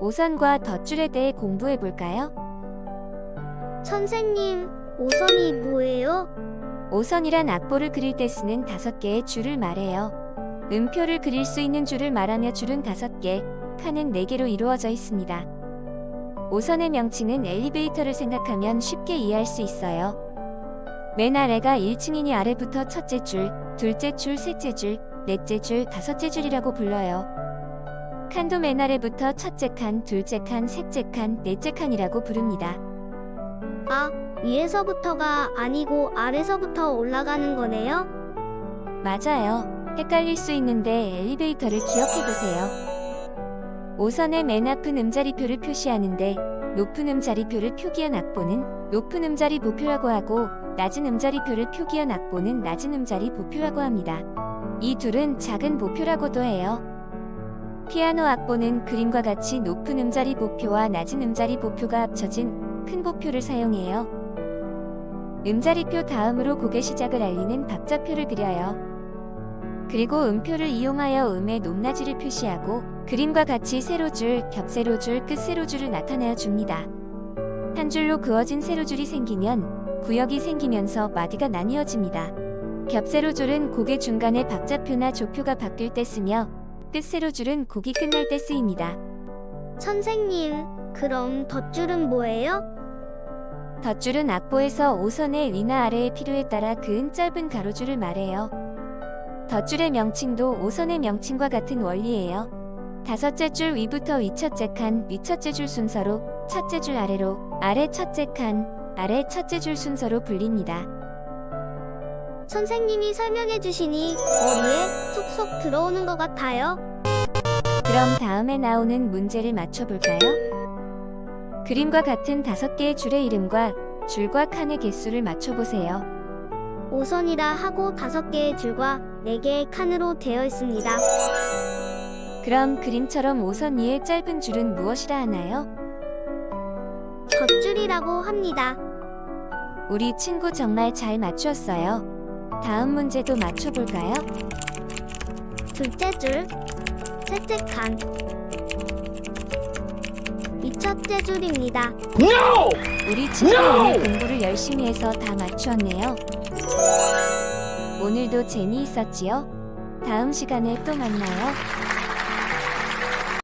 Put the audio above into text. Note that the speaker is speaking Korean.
오선과 덧줄에 대해 공부해 볼까요? 선생님, 오선이 뭐예요? 오선이란 악보를 그릴 때 쓰는 다섯 개의 줄을 말해요. 음표를 그릴 수 있는 줄을 말하며 줄은 다섯 개, 칸은 네 개로 이루어져 있습니다. 오선의 명칭은 엘리베이터를 생각하면 쉽게 이해할 수 있어요. 맨 아래가 1층이니 아래부터 첫째 줄, 둘째 줄, 셋째 줄, 넷째 줄, 다섯째 줄이라고 불러요. 칸도 맨 아래부터 첫째 칸, 둘째 칸, 셋째 칸, 넷째 칸이라고 부릅니다. 아, 위에서부터가 아니고 아래서부터 올라가는 거네요? 맞아요. 헷갈릴 수 있는데 엘리베이터를 기억해 보세요. 5선의 맨 앞은 음자리표를 표시하는데 높은 음자리표를 표기한 악보는 높은 음자리 보표라고 하고 낮은 음자리표를 표기한 악보는 낮은 음자리 보표라고 합니다. 이 둘은 작은 보표라고도 해요. 피아노 악보는 그림과 같이 높은 음자리 보표와 낮은 음자리 보표가 합쳐진 큰 보표를 사용해요. 음자리표 다음으로 곡의 시작을 알리는 박자표를 그려요. 그리고 음표를 이용하여 음의 높낮이를 표시하고 그림과 같이 세로줄, 겹세로줄, 끝세로줄을 나타내어 줍니다. 한 줄로 그어진 세로줄이 생기면 구역이 생기면서 마디가 나뉘어집니다. 겹세로줄은 곡의 중간에 박자표나 조표가 바뀔 때 쓰며 끝세로줄은 곡이 끝날 때 쓰입니다. 선생님, 그럼 덧줄은 뭐예요? 덧줄은 악보에서 5선의 위나 아래의 필요에 따라 그은 짧은 가로줄을 말해요. 덧줄의 명칭도 5선의 명칭과 같은 원리예요. 다섯째 줄 위부터 위 첫째 칸, 위 첫째 줄 순서로 첫째 줄 아래로, 아래 첫째 칸, 아래 첫째 줄 순서로 불립니다. 선생님이 설명해 주시니 머리에 쏙쏙 들어오는 것 같아요. 그럼 다음에 나오는 문제를 맞춰볼까요? 그림과 같은 다섯 개의 줄의 이름과 줄과 칸의 개수를 맞춰보세요. 오선이라 하고 다섯 개의 줄과 네 개의 칸으로 되어 있습니다. 그럼 그림처럼 5선 위의 짧은 줄은 무엇이라 하나요? 덧줄이라고 합니다. 우리 친구 정말 잘 맞추었어요. 다음 문제도 맞춰볼까요? 둘째 줄, 셋째 칸, 이 첫째 줄입니다. 우리 친구 오늘 공부를 열심히 해서 다 맞추었네요. 오늘도 재미있었지요? 다음 시간에 또 만나요.